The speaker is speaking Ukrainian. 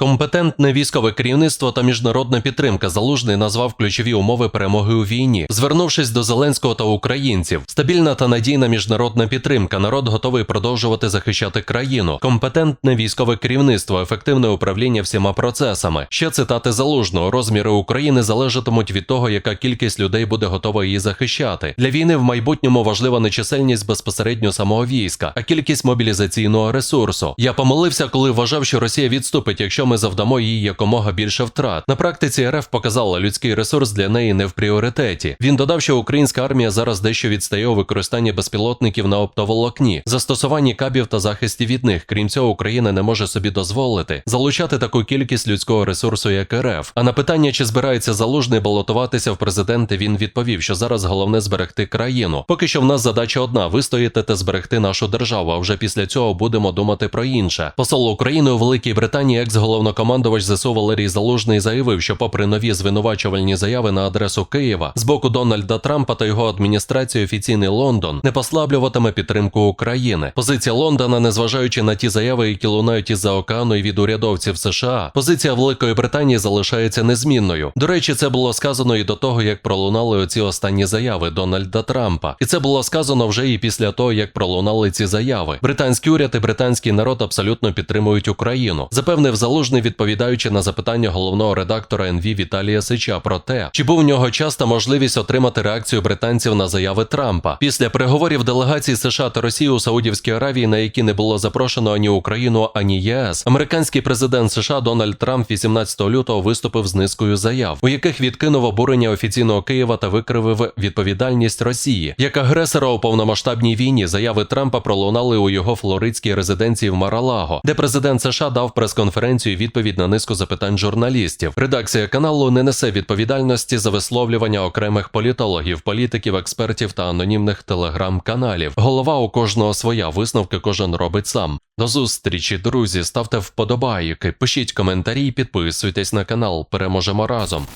Компетентне військове керівництво та міжнародна підтримка залужний назвав ключові умови перемоги у війні, звернувшись до Зеленського та українців. Стабільна та надійна міжнародна підтримка. Народ готовий продовжувати захищати країну. Компетентне військове керівництво, ефективне управління всіма процесами. Ще цитати залужного: розміри України залежатимуть від того, яка кількість людей буде готова її захищати. Для війни в майбутньому важлива не чисельність безпосередньо самого війська, а кількість мобілізаційного ресурсу. Я помилився, коли вважав, що Росія відступить, якщо ми завдамо їй якомога більше втрат. На практиці РФ показала людський ресурс для неї не в пріоритеті. Він додав, що українська армія зараз дещо відстає у використанні безпілотників на оптоволокні, застосуванні кабів та захисті від них. Крім цього, Україна не може собі дозволити залучати таку кількість людського ресурсу, як РФ. А на питання, чи збирається залужний балотуватися в президенти, він відповів, що зараз головне зберегти країну. Поки що в нас задача одна вистояти та зберегти нашу державу. А вже після цього будемо думати про інше. Посол України у Великій Британії, екс-головнокомандувач ЗСУ Валерій Залужний заявив, що, попри нові звинувачувальні заяви на адресу Києва з боку Дональда Трампа та його адміністрації, офіційний Лондон не послаблюватиме підтримку України. Позиція Лондона, незважаючи на ті заяви, які лунають із-за океану і від урядовців США, позиція Великої Британії залишається незмінною. До речі, це було сказано і до того, як пролунали оці останні заяви Дональда Трампа, і це було сказано вже і після того, як пролунали ці заяви. Британський уряд і британський народ абсолютно підтримують Україну. Запевнив залужний, відповідаючи на запитання головного редактора НВ Віталія Сича про те, чи був у нього час та можливість отримати реакцію британців на заяви Трампа після переговорів делегацій США та Росії у Саудівській Аравії, на які не було запрошено ані Україну, ані ЄС. Американський президент США Дональд Трамп 18 лютого виступив з низкою заяв, у яких відкинув обурення офіційного Києва та викривив відповідальність Росії як агресора у повномасштабній війні. Заяви Трампа пролунали у його флоридській резиденції в Маралаго, де президент США дав прес-конференцію і відповідь на низку запитань журналістів. Редакція каналу не несе відповідальності за висловлювання окремих політологів, політиків, експертів та анонімних телеграм-каналів. Голова у кожного своя висновки кожен робить сам. До зустрічі, друзі. Ставте вподобайки, пишіть коментарі, підписуйтесь на канал. Переможемо разом.